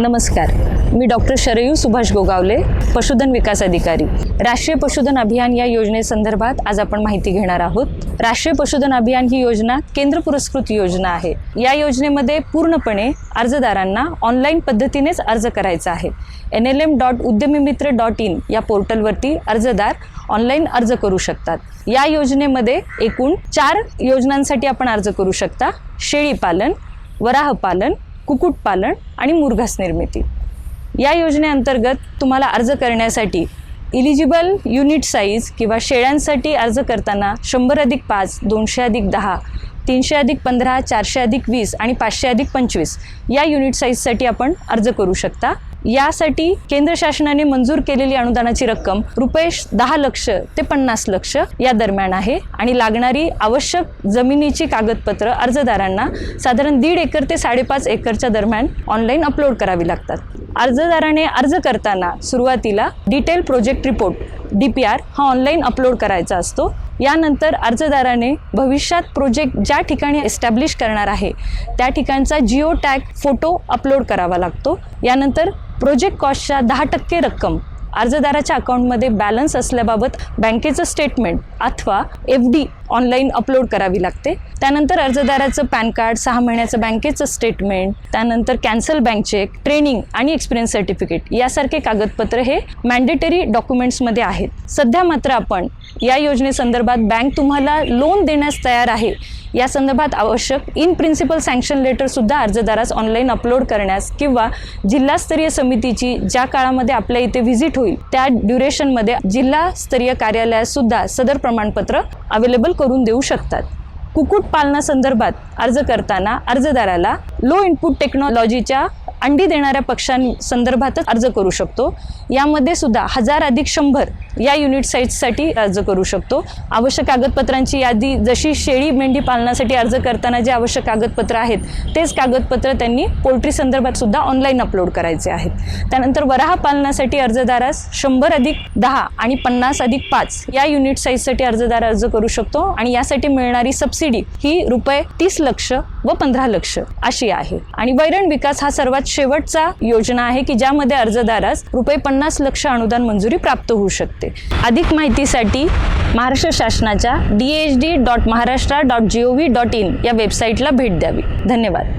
नमस्कार. मी डॉक्टर शरयू सुभाष गोगावले पशुधन विकास अधिकारी. राष्ट्रीय पशुधन अभियान या योजनेसंदर्भात आज आपण माहिती घेणार आहोत. राष्ट्रीय पशुधन अभियान ही योजना केंद्र पुरस्कृत योजना आहे. या योजनेमध्ये पूर्णपणे अर्जदारांना ऑनलाईन पद्धतीनेच अर्ज करायचा आहे. N L M dot Udyamimitra dot in या पोर्टलवरती अर्जदार ऑनलाईन अर्ज करू शकतात. या योजनेमध्ये एकूण चार योजनांसाठी आपण अर्ज करू शकता. शेळीपालन वराहपालन कुक्कुटपालन आणि मुरघास निर्मिती. या योजनेअंतर्गत तुम्हाला अर्ज करण्यासाठी इलिजिबल युनिट साईज किंवा शेळ्यांसाठी अर्ज करताना शंभर अधिक पाच दोनशे अधिक दहा तीनशे अधिक पंधरा चारशे अधिक वीस आणि पाचशे अधिक पंचवीस या युनिट साईजसाठी आपण अर्ज करू शकता. यासाठी केंद्र शासनाने मंजूर केलेली अनुदानाची रक्कम रुपये दहा लक्ष ते पन्नास लक्ष या दरम्यान आहे आणि लागणारी आवश्यक जमिनीची कागदपत्र अर्जदारांना साधारण दीड एकर ते साडेपाच एकरच्या दरम्यान ऑनलाईन अपलोड करावी लागतात. अर्जदाराने अर्ज करताना सुरुवातीला detail project report D P R हा ऑनलाईन अपलोड करायचा असतो. यानंतर अर्जदाराने भविष्यात प्रोजेक्ट ज्या ठिकाणी एस्टॅब्लिश करणार आहे त्या ठिकाणचा जिओ टॅग फोटो अपलोड करावा लागतो. यानंतर प्रोजेक्ट कॉस्टच्या दहा टक्के रक्कम अर्जदाराच्या अकाउंटमध्ये बॅलन्स असल्याबाबत बँकेचं स्टेटमेंट अथवा एफ डी ऑनलाईन अपलोड करावी लागते. त्यानंतर अर्जदाराचं पॅन कार्ड सहा महिन्याचं बँकेचं स्टेटमेंट त्यानंतर कॅन्सल बँक चेक ट्रेनिंग आणि एक्सपिरियन्स सर्टिफिकेट यासारखे कागदपत्र हे मॅन्डेटरी डॉक्युमेंट्समध्ये आहेत. सध्या मात्र आपण या योजनेसंदर्भात बँक तुम्हाला लोन देण्यास तयार आहे. या संदर्भात आवश्यक इन प्रिन्सिपल सँक्शन लेटरसुद्धा अर्जदारास ऑनलाईन अपलोड करण्यास किंवा जिल्हास्तरीय समितीची ज्या काळामध्ये आपल्या इथे व्हिजिट होईल त्या ड्युरेशनमध्ये जिल्हास्तरीय कार्यालयात सुद्धा सदर प्रमाणपत्र अवेलेबल करून देऊ शकतात. कुक्कुटपालनासंदर्भात अर्ज करताना अर्जदाराला लो इनपुट टेक्नॉलॉजीच्या अंडी देणाऱ्या पक्षांसंदर्भातच अर्ज करू शकतो. यामध्ये सुद्धा हजार अधिक शंभर या युनिट साईजसाठी अर्ज करू शकतो. आवश्यक कागदपत्रांची यादी जशी शेळी मेंढी पालनासाठी अर्ज करताना जे आवश्यक कागदपत्र आहेत तेच कागदपत्र त्यांनी पोल्ट्री संदर्भात सुद्धा ऑनलाईन अपलोड करायचे आहेत. त्यानंतर वराह पालनासाठी अर्जदारास शंभर अधिक दहा आणि पन्नास अधिक पाच या युनिट साईजसाठी अर्जदार अर्ज करू शकतो आणि यासाठी मिळणारी सबसिडी ही रुपये तीस लक्ष व पंधरा लक्ष अशी आहे. आणि वैरण विकास हा सर्वात शेवटचा योजना आहे की ज्यामध्ये अर्जदारास रुपये पन्नास लक्ष अनुदान मंजुरी प्राप्त होऊ शकते. अधिक माहितीसाठी महाराष्ट्र शासनाच्या D H D dot Maharashtra dot G O V dot in या वेबसाईटला भेट द्यावी. धन्यवाद.